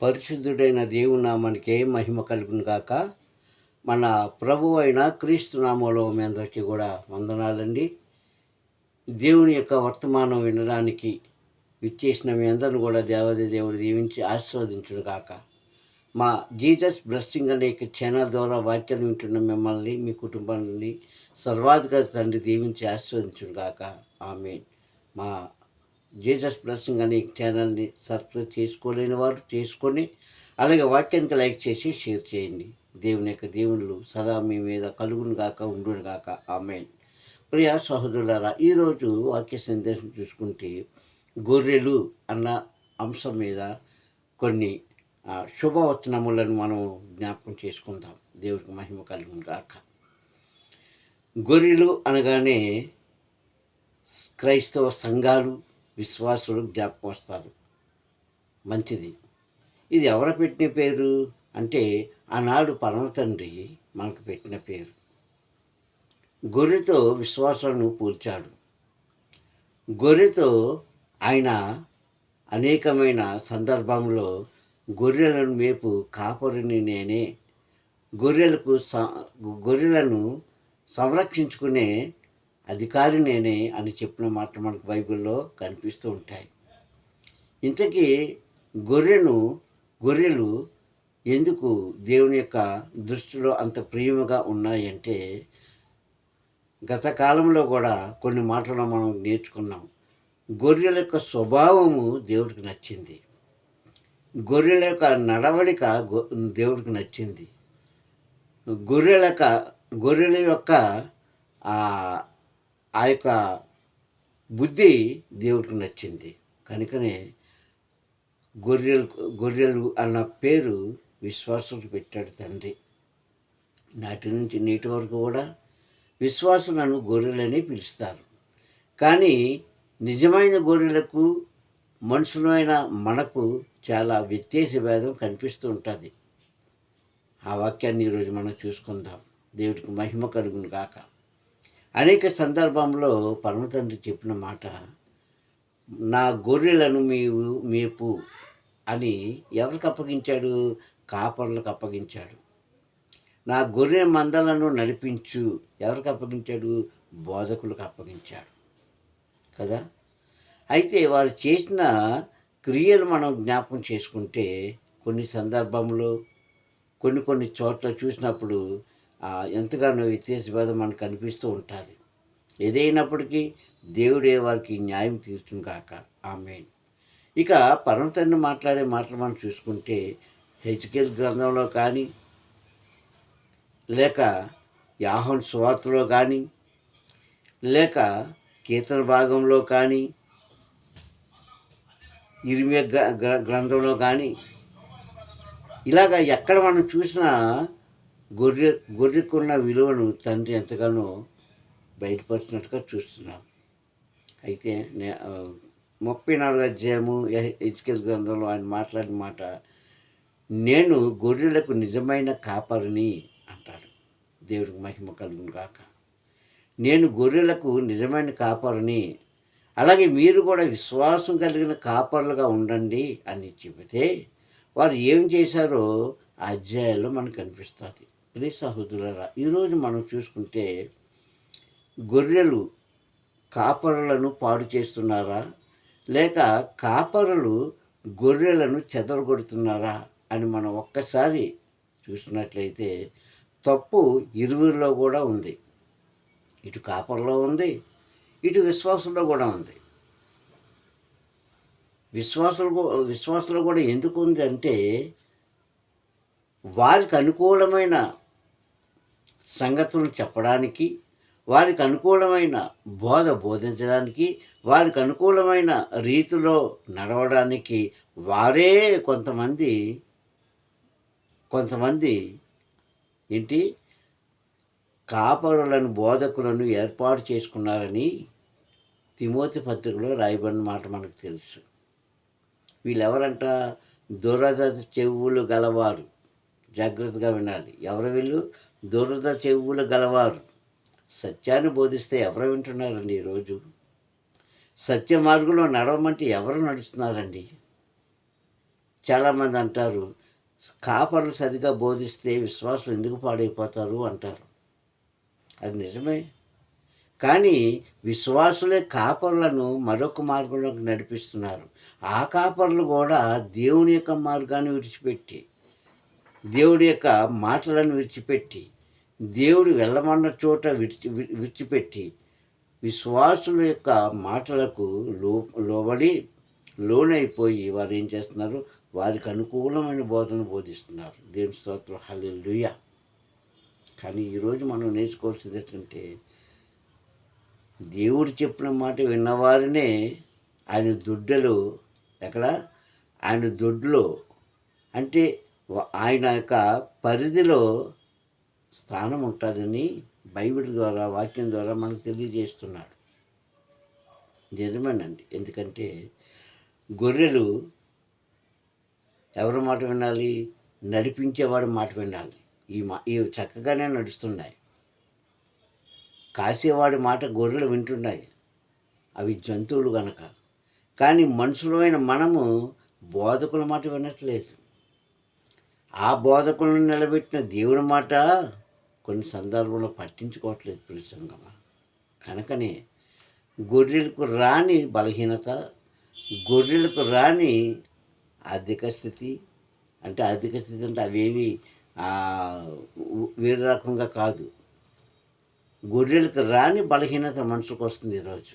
పరిశుద్ధుడైన దేవుని నామానికి మహిమ కలుగును కాక మన ప్రభు అయిన క్రీస్తు నామంలో మీ అందరికీ కూడా వందనాలండి. దేవుని యొక్క వర్తమానం వినడానికి విచ్చేసిన మీ అందరిని కూడా దేవాది దేవుడు దీవించి ఆశీర్వదించును కాక మా జీజస్ బ్లెస్సింగ్ అనే ఛానల్ ద్వారా వాక్యాన్ని వింటున్న మిమ్మల్ని మీ కుటుంబాన్ని సర్వాధికారి తండ్రి దీవించి ఆశీర్వదించును కాక ఆమె మా జీసస్ బ్లెస్సింగ్ అనే ఛానల్ని సబ్స్క్రైబ్ చేసుకోలేని వారు చేసుకొని అలాగే వాక్యానికి లైక్ చేసి షేర్ చేయండి. దేవుని యొక్క దేవుళ్ళు సదా మీ మీద కలుగును గాక ఉండును గాక. ఆమెన్. ప్రియ సహోదరులారా ఈరోజు వాక్య సందేశం చూసుకుంటే గొర్రెలు అన్న అంశం మీద కొన్ని శుభవచనములను మనం జ్ఞాపకం చేసుకుందాం. దేవుడికి మహిమ కలుగును గాక. గొర్రెలు అనగానే క్రైస్తవ సంఘాలు విశ్వాసుడు జ్ఞాపకం వస్తారు మంచిది. ఇది ఎవరు పెట్టిన పేరు? అంటే ఆనాడు పరమ తండ్రి మనకు పెట్టిన పేరు. గొర్రెతో విశ్వాసాలను పూల్చాడు. గొర్రెతో ఆయన అనేకమైన సందర్భంలో గొర్రెలను మేపు కాపరిని నేనే. గొర్రెలకు స గొర్రెలను సంరక్షించుకునే అధికారి నేనే అని చెప్పిన మాట మనకు బైబిల్లో కనిపిస్తూ ఉంటాయి. ఇంతకీ గొర్రెను గొర్రెలు ఎందుకు దేవుని యొక్క దృష్టిలో అంత ప్రియముగా ఉన్నాయంటే గత కాలంలో కూడా కొన్ని మాటలు మనం నేర్చుకున్నాం. గొర్రెల యొక్క స్వభావము దేవుడికి నచ్చింది. గొర్రెల యొక్క నడవడిక దేవుడికి నచ్చింది. గొర్రెల యొక్క గొర్రెల యొక్క ఆ యొక్క బుద్ధి దేవుడికి నచ్చింది. కనుకనే గొర్రెలు గొర్రెలు అన్న పేరు విశ్వాసులకు పెట్టాడు తండ్రి. నాటి నుంచి నేటి వరకు కూడా విశ్వాసులను గొర్రెలని పిలుస్తారు. కానీ నిజమైన గొర్రెలకు మనుషులైన మనకు చాలా వ్యత్యాస భేదం కనిపిస్తూ ఉంటుంది. ఆ వాక్యాన్ని ఈరోజు మనం చూసుకుందాం. దేవుడికి మహిమ కలుగును కాక అనేక సందర్భంలో పరమతండ్రి చెప్పిన మాట నా గొర్రెలను మీవు మేపు అని ఎవరికి అప్పగించాడు? కాపర్లకు అప్పగించాడు. నా గొర్రె మందలను నడిపించు ఎవరికి అప్పగించాడు? బోధకులకు అప్పగించాడు. కదా? అయితే వారు చేసిన క్రియలు మనం జ్ఞాపకం చేసుకుంటే కొన్ని సందర్భంలో కొన్ని కొన్ని చోట్ల చూసినప్పుడు ఎంతగానో వ్యత్యాసభేదం మనకు కనిపిస్తూ ఉంటుంది. ఏదైనప్పటికీ దేవుడే వారికి న్యాయం తీర్చును కాక ఆమె ఇక పరమతండ్రి మాట్లాడే మాటలు మనం చూసుకుంటే హెచ్కేల్ గ్రంథంలో కానీ లేక యాహన్ స్వార్తలో కానీ లేక కీర్తన భాగంలో కానీ ఇరిమియ గ్ర- గ్రంథంలో కానీ ఇలాగ ఎక్కడ మనం చూసినా గొర్రె గొర్రెకున్న విలువను తండ్రి ఎంతగానో బయటపరిచినట్టుగా చూస్తున్నాం. అయితే నే ముప్పై నాలుగు అధ్యాయము హెచ్కెల్ గ్రంథంలో ఆయన మాట్లాడిన మాట నేను గొర్రెలకు నిజమైన కాపరిని అంటాడు. దేవుడికి మహిమ కలుగును కాక నేను గొర్రెలకు నిజమైన కాపరిని అలాగే మీరు కూడా విశ్వాసం కలిగిన కాపరులుగా ఉండండి అని చెబితే వారు ఏం చేశారో ఆ అధ్యాయాల్లో మనకు కనిపిస్తుంది. ప్రియ సహోదరులరా ఈరోజు మనం చూసుకుంటే గొర్రెలు కాపరులను పాడు చేస్తున్నారా? లేక కాపరులు గొర్రెలను చెదరగొడుతున్నారా అని మనం ఒక్కసారి చూసినట్లయితే తప్పు ఇరువురిలో కూడా ఉంది. ఇటు కాపర్లో ఉంది ఇటు విశ్వాసంలో కూడా ఉంది. విశ్వాసులు కూ- విశ్వాసంలో కూడా ఎందుకు ఉంది అంటే వారికి అనుకూలమైన సంగతులను చెప్పడానికి వారికి అనుకూలమైన బోధ బోధించడానికి వారికి అనుకూలమైన రీతిలో నడవడానికి వారే కొంతమంది కొంతమంది ఏంటి కాపరులను బోధకులను ఏర్పాటు చేసుకున్నారని తిమోతి పత్రికలో రాయబడిన మాట మనకు తెలుసు. వీళ్ళెవరంట? దురద చెవులు గలవారు. జాగ్రత్తగా వినాలి. ఎవరు వీళ్ళు? దురద చెవులు గలవారు. సత్యాన్ని బోధిస్తే ఎవరు వింటున్నారండి ఈరోజు సత్య మార్గంలో నడవమంటే ఎవరు నడుస్తున్నారండి? చాలామంది అంటారు కాపర్లు సరిగా బోధిస్తే విశ్వాసులు ఎందుకు పాడైపోతారు? అంటారు. అది నిజమే. కానీ విశ్వాసులే కాపర్లను మరొక మార్గంలోకి నడిపిస్తున్నారు. ఆ కాపర్లు కూడా దేవుని యొక్క మార్గాన్ని విడిచిపెట్టి దేవుడి యొక్క మాటలను విడిచిపెట్టి దేవుడు వెళ్ళమన్న చోట విడిచి విడిచిపెట్టి విశ్వాసుల యొక్క మాటలకు లో లోబడి లోనైపోయి వారు ఏం చేస్తున్నారు? వారికి అనుకూలమైన బోధన బోధిస్తున్నారు. దేవుని స్తోత్రం. హల్లెలూయ. కానీ ఈరోజు మనం నేర్చుకోవాల్సింది ఏంటంటే దేవుడు చెప్పిన మాట విన్నవారినే ఆయన దొడ్డలో ఎక్కడ? ఆయన దొడ్లో అంటే ఆయన యొక్క పరిధిలో స్థానం ఉంటుందని బైబిల్ ద్వారా వాక్యం ద్వారా మనకు తెలియజేస్తున్నాడు. నిజమేనండి. ఎందుకంటే గొర్రెలు ఎవరి మాట వినాలి? నడిపించేవాడు మాట వినాలి. ఈ మా ఇవి చక్కగానే నడుస్తున్నాయి. కాసేవాడి మాట గొర్రెలు వింటున్నాయి. అవి జంతువులు కనుక కానీ మనుషులమైన మనము బోధకుల మాట వినట్లేదు. ఆ బోధకులను నిలబెట్టిన దేవుని మాట కొన్ని సందర్భంలో పట్టించుకోవట్లేదు పురుషంగమా కనుకనే గొర్రెలకు రాని బలహీనత గొర్రెలకు రాని ఆర్థిక స్థితి అంటే ఆర్థిక స్థితి అంటే అవేవి వేరే రకంగా కాదు. గొర్రెలకు రాని బలహీనత మనుషులకు వస్తుంది ఈరోజు.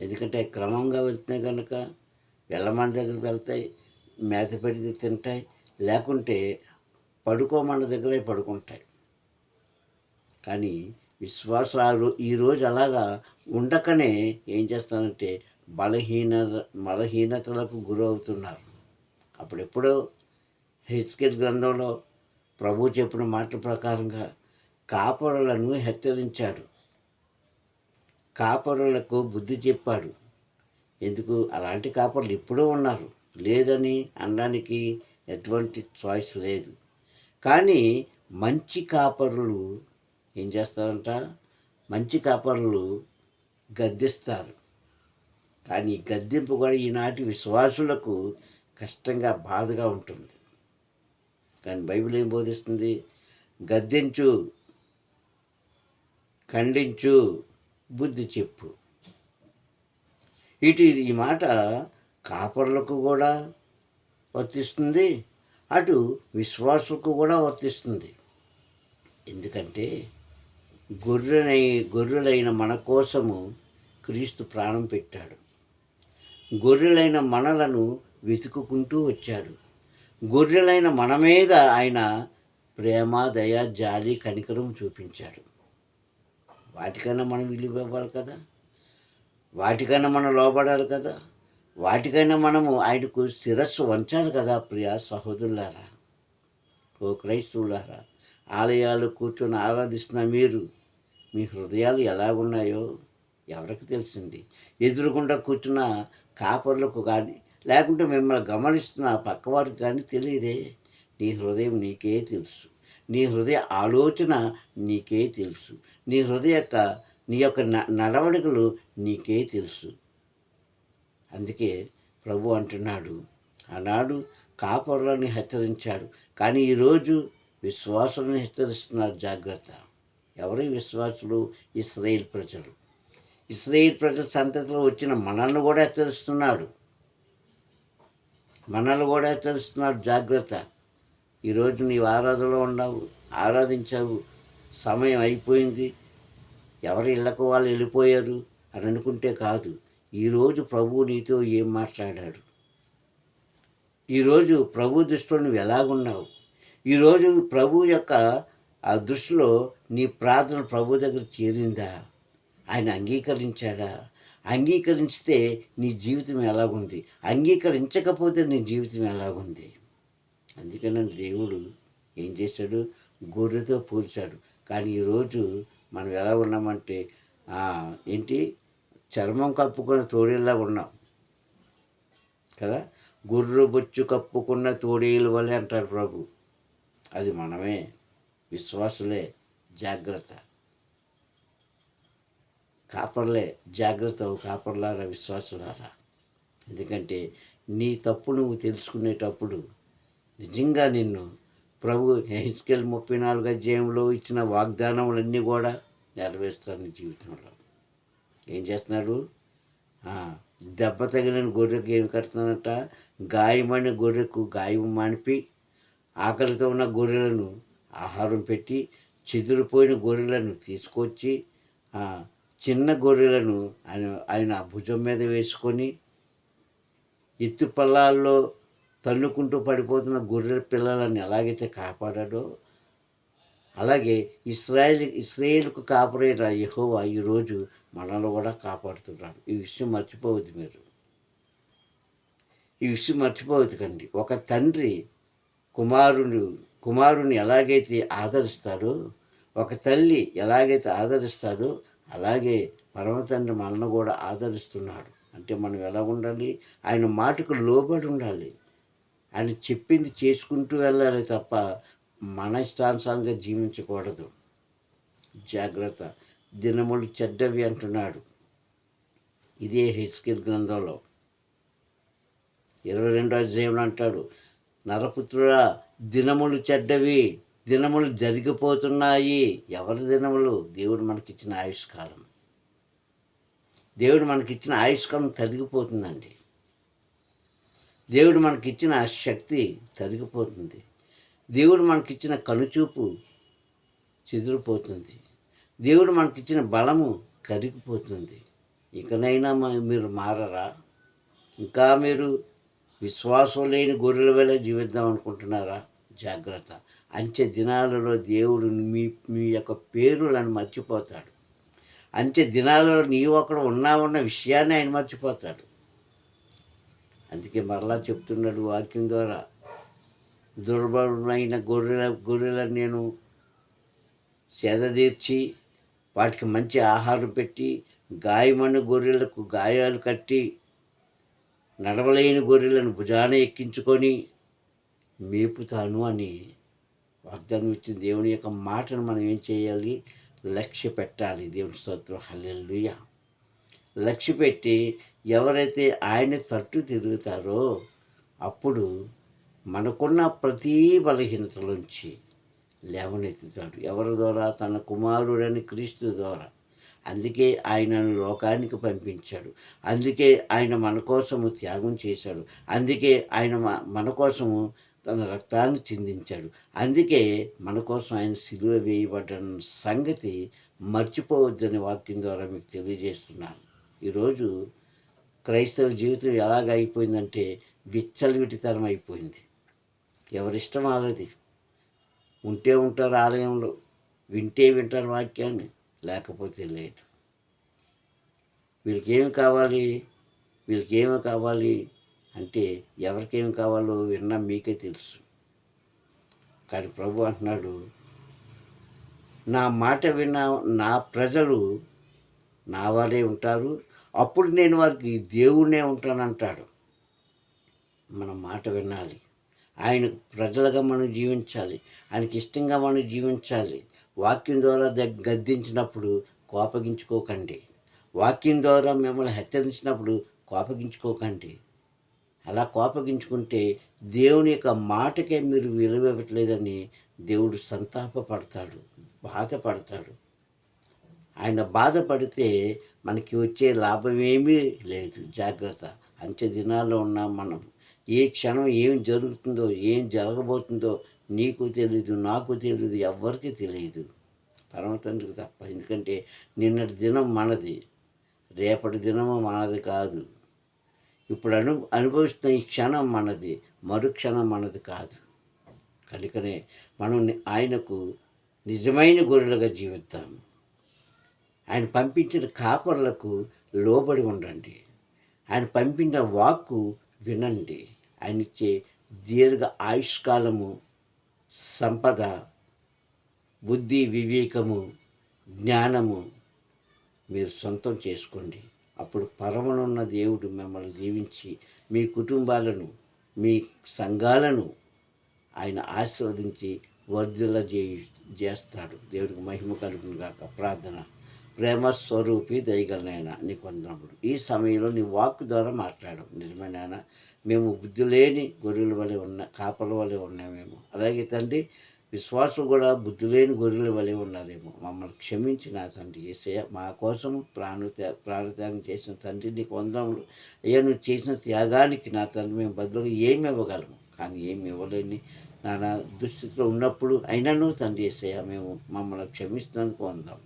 ఎందుకంటే క్రమంగా వెళ్తున్నాయి కనుక వెళ్ళమని దగ్గరికి వెళ్తాయి మేత పెడితే తింటాయి లేకుంటే పడుకోమన్న దగ్గరే పడుకుంటాయి. కానీ విశ్వాసాలు ఈరోజు అలాగా ఉండకనే ఏం చేస్తానంటే బలహీన బలహీనతలకు గురవుతున్నారు. అప్పుడెప్పుడో హెచ్కెట్ గ్రంథంలో ప్రభు చెప్పిన మాటల ప్రకారంగా కాపరులను హెచ్చరించాడు. కాపరులకు బుద్ధి చెప్పాడు. ఎందుకు? అలాంటి కాపర్లు ఇప్పుడూ ఉన్నారు. లేదని అనడానికి ఎటువంటి చాయిస్ లేదు. కానీ మంచి కాపరులు ఏం చేస్తారంట? మంచి కాపరులు గద్దిస్తారు. కానీ ఈ గద్దింపు కూడా ఈనాటి విశ్వాసులకు కష్టంగా బాధగా ఉంటుంది. కానీ బైబిల్ ఏం బోధిస్తుంది? గద్దించు ఖండించు బుద్ధి చెప్పు. ఇటు ఇది ఈ మాట కాపర్లకు కూడా వర్తిస్తుంది. అటు విశ్వాసులకు కూడా వర్తిస్తుంది. ఎందుకంటే గొర్రెనై గొర్రెలైన మన కోసము క్రీస్తు ప్రాణం పెట్టాడు. గొర్రెలైన మనలను వెతుకుకుంటూ వచ్చాడు. గొర్రెలైన మన మీద ఆయన ప్రేమ దయ జాలి కనికరం చూపించాడు. వాటికన్నా మనం విలువ ఇవ్వాలి కదా? వాటికైనా మనం లోబడాలి కదా? వాటికైనా మనము ఆయనకు శిరస్సు వంచాలి కదా ప్రియ సహోదరులారా. ఓ క్రైస్తవులారా ఆలయాలు కూర్చొని ఆరాధిస్తున్న మీరు మీ హృదయాలు ఎలాగున్నాయో ఎవరికి తెలిసింది ఎదురుగుండా కూర్చున్న కాపర్లకు కానీ లేకుంటే మిమ్మల్ని గమనిస్తున్న పక్కవారికి కానీ తెలియదే. నీ హృదయం నీకే తెలుసు. నీ హృదయ ఆలోచన నీకే తెలుసు. నీ హృదయ యొక్క నీ యొక్క న- నడవడికలు నీకే తెలుసు. అందుకే ప్రభు అంటున్నాడు ఆనాడు కాపరులను హెచ్చరించాడు కానీ ఈరోజు విశ్వాసులను హెచ్చరిస్తున్నారు. జాగ్రత్త. ఎవరి విశ్వాసులు? ఇస్రాయేల్ ప్రజలు. ఇస్రాయేల్ ప్రజల సంతతిలో వచ్చిన మనల్ని కూడా హెచ్చరిస్తున్నాడు. మనల్ని కూడా హెచ్చరిస్తున్నాడు. జాగ్రత్త. ఈరోజు నీవు ఆరాధనలో ఉన్నావు ఆరాధించావు సమయం అయిపోయింది. ఎవరి ఇళ్ళకు వాళ్ళు వెళ్ళిపోయారు అని అనుకుంటే కాదు. ఈరోజు ప్రభు నీతో ఏం మాట్లాడాడు? ఈరోజు ప్రభు దృష్టిలో నువ్వు ఎలాగున్నావు? ఈరోజు ప్రభు యొక్క ఆ దృష్టిలో నీ ప్రార్థన ప్రభు దగ్గర చేరిందా? ఆయన అంగీకరించాడా? అంగీకరించితే నీ జీవితం ఎలాగుంది? అంగీకరించకపోతే నీ జీవితం ఎలాగుంది? అందుకని దేవుడు ఏం చేశాడు? గొర్రెతో పోల్చాడు. కానీ ఈరోజు మనం ఎలా ఉన్నామంటే ఏంటి? చర్మం కప్పుకున్న తోడేలా ఉన్నాం. కదా? గుర్రు బొచ్చు కప్పుకున్న తోడేలు వలె అంటారు ప్రభు. అది మనమే. విశ్వాసులే జాగ్రత్త. కాపర్లే జాగ్రత్త కాపర్లారా విశ్వాసులారా. ఎందుకంటే నీ తప్పు నువ్వు తెలుసుకునేటప్పుడు నిజంగా నిన్ను ప్రభు హెచ్కెల్ ముప్పై నాలుగు అధ్యాయంలో ఇచ్చిన వాగ్దానములన్నీ కూడా నెరవేరుస్తాను జీవితంలో. ఏం చేస్తున్నాడు దెబ్బ తగిలిన గొర్రెకు ఏం కడుతున్నాడట గాయమైన గొర్రెకు గాయం మానిపి ఆకలితో ఉన్న గొర్రెలను ఆహారం పెట్టి చెదిరిపోయిన గొర్రెలను తీసుకొచ్చి చిన్న గొర్రెలను ఆయన ఆయన భుజం మీద వేసుకొని ఎత్తు పల్లాల్లో తన్నుకుంటూ పడిపోతున్న గొర్రె పిల్లలను ఎలాగైతే కాపాడాడో అలాగే ఇస్రాయేల్ ఇస్రాయేల్కు కాపరేట యహోవా ఈరోజు మనల్ని కూడా కాపాడుతున్నాడు ఈ విషయం మర్చిపోవద్దు మీరు. ఈ విషయం మర్చిపోవద్దు కండి ఒక తండ్రి కుమారుడు కుమారుని ఎలాగైతే ఆదరిస్తాడో ఒక తల్లి ఎలాగైతే ఆదరిస్తాడో అలాగే పరమతండ్రి మనల్ని కూడా ఆదరిస్తున్నాడు. అంటే మనం ఎలా ఉండాలి? ఆయన మాటకు లోబడి ఉండాలి. ఆయన చెప్పింది చేసుకుంటూ వెళ్ళాలి తప్ప మన ఇష్టానుసారంగా జీవించకూడదు. జాగ్రత్త. దినములు చెడ్డవి అంటున్నాడు. ఇదే హెచ్కిల్ గ్రంథంలో. ఇరవై రెండో అధ్యాయంలో అంటాడు నరపుత్రుడా దినములు చెడ్డవి దినములు జరిగిపోతున్నాయి. ఎవరి దినములు? దేవుడు మనకిచ్చిన ఆయుష్కాలం. దేవుడు మనకిచ్చిన ఆయుష్కాలం తరిగిపోతుందండి. దేవుడు మనకిచ్చిన ఆ శక్తి తరిగిపోతుంది. దేవుడు మనకిచ్చిన కనుచూపు చెదిరిపోతుంది. దేవుడు మనకిచ్చిన బలము కరిగిపోతుంది. ఇకనైనా మీరు మారరా? ఇంకా మీరు విశ్వాసం లేని గొర్రెల వేళ జీవిద్దాం అనుకుంటున్నారా? జాగ్రత్త. అంచె దినాలలో దేవుడు మీ మీ యొక్క పేరులను మర్చిపోతాడు. అంచె దినాలలో నీవు అక్కడ ఉన్నా ఉన్న విషయాన్ని ఆయన మర్చిపోతాడు. అందుకే మరలా చెప్తున్నాడు వాక్యం ద్వారా. దుర్బలమైన గొర్రెల గొర్రెలను నేను సేద తీర్చి వాటికి మంచి ఆహారం పెట్టి గాయమైన గొర్రెలకు గాయాలు కట్టి నడవలేని గొర్రెలను భుజాన ఎక్కించుకొని మేపుతాను అని వాగ్దానం ఇచ్చిన దేవుని యొక్క మాటను మనం ఏం చేయాలి? లక్ష్య పెట్టాలి. దేవుని స్తోత్రం. హల్లెల్లుయ లక్ష్య పెట్టి ఎవరైతే ఆయన తట్టు తిరుగుతారో అప్పుడు మనకున్న ప్రతి బలహీనతలోంచి లేవనెత్తుతాడు ఎవరి ద్వారా? తన కుమారుడని క్రీస్తు ద్వారా. అందుకే ఆయనను లోకానికి పంపించాడు. అందుకే ఆయన మన కోసము త్యాగం చేశాడు. అందుకే ఆయన మన కోసము తన రక్తాన్ని చిందించాడు. అందుకే మన కోసం ఆయన సిలువ వేయబడ్డ సంగతి మర్చిపోవద్దని వాక్యం ద్వారా మీకు తెలియజేస్తున్నాను. ఈరోజు క్రైస్తవ జీవితం ఎలాగ అయిపోయిందంటే విచ్చలవిటితనం అయిపోయింది. ఎవరిష్టం వాళ్ళది? ఉంటే ఉంటారు ఆలయంలో వింటే వింటారు వాక్యాన్ని లేకపోతే లేదు. వీళ్ళకి ఏమి కావాలి? వీళ్ళకి ఏమి కావాలి అంటే ఎవరికేమి కావాలో విన్నా మీకే తెలుసు. కానీ ప్రభు అంటున్నాడు నా మాట విన్న నా ప్రజలు నా వారే ఉంటారు అప్పుడు నేను వారికి దేవుడే ఉంటానంటాడు. మన మాట వినాలి. ఆయన ప్రజలుగా మనం జీవించాలి. ఆయనకి ఇష్టంగా మనం జీవించాలి. వాక్యం ద్వారా గద్దించినప్పుడు కోపగించుకోకండి. వాక్యం ద్వారా మిమ్మల్ని హెచ్చరించినప్పుడు కోపగించుకోకండి. అలా కోపగించుకుంటే దేవుని యొక్క మాటకే మీరు విలువ ఇవ్వట్లేదని దేవుడు సంతాపపడతాడు బాధపడతాడు. ఆయన బాధపడితే మనకి వచ్చే లాభం ఏమీ లేదు. జాగ్రత్త. అంచె దినాల్లో ఉన్నాం మనం. ఏ క్షణం ఏం జరుగుతుందో ఏం జరగబోతుందో నీకు తెలియదు నాకు తెలియదు ఎవ్వరికీ తెలియదు పరమతండ్రికి తప్ప. ఎందుకంటే నిన్నటి దినం మనది రేపటి దినము మనది కాదు. ఇప్పుడు అను అనుభవిస్తున్న ఈ క్షణం మనది మరుక్షణం మనది కాదు. కనుకనే మనం ఆయనకు నిజమైన గొర్రెలుగా జీవిద్దాం. ఆయన పంపించిన కాపర్లకు లోబడి ఉండండి. ఆయన పంపిన వాక్కు వినండి. ఆయన ఇచ్చే దీర్ఘ ఆయుష్కాలము సంపద బుద్ధి వివేకము జ్ఞానము మీరు సొంతం చేసుకోండి. అప్పుడు పరమనున్న దేవుడు మిమ్మల్ని దీవించి మీ కుటుంబాలను మీ సంఘాలను ఆయన ఆశీర్వదించి వర్ధిల్ల చేస్తాడు. దేవుడికి మహిమ కలుగును గాక ప్రార్థన. ప్రేమ స్వరూపి దయగలనైనా నీకు వందనములు. ఈ సమయంలో నీ వాక్ ద్వారా మాట్లాడు నిజమేనాయన మేము బుద్ధి లేని గొర్రెల వలె ఉన్న కాపల వలె ఉన్నామేమో అలాగే తండ్రి విశ్వాసం కూడా బుద్ధి లేని గొర్రెల వలె ఉన్నారేమో. మమ్మల్ని క్షమించి నా తండ్రి ఏసయ్య మా కోసం ప్రాణత్యా ప్రాణత్యాగం చేసిన తండ్రి నీకు వందనములు. అయ్యా నువ్వు చేసిన త్యాగానికి నా తండ్రి మేము బదులుగా ఏమి ఇవ్వగలము? కానీ ఏమి ఇవ్వలేని నానా దుస్థితిలో ఉన్నప్పుడు అయినను తండ్రి ఏసయ్య మేము మమ్మల్ని క్షమిస్తున్నందుకు వందాం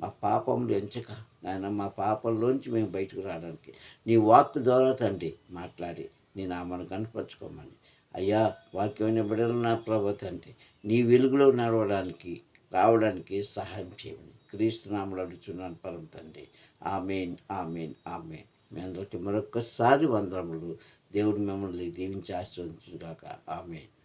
మా పాపములు ఎంచక. నాయన మా పాపంలోంచి మేము బయటకు రావడానికి. నీ వాక్ ద్వారా తండ్రి మాట్లాడి నీ నామాన్ని కనపరుచుకోమని అయ్యా వాక్యమైన బిడ్డలు నా ప్రభు తండ్రి నీ వెలుగులో నడవడానికి రావడానికి సహాయం చేయమని. క్రీస్తు నామలు అడుచున్నాను పరం తండ్రి. Amen amen amen. మీ అందరికీ మరొక్కసారి వందరములు దేవుడు మిమ్మల్ని దీవించి ఆశీర్వదించుగాక ఆమెన్.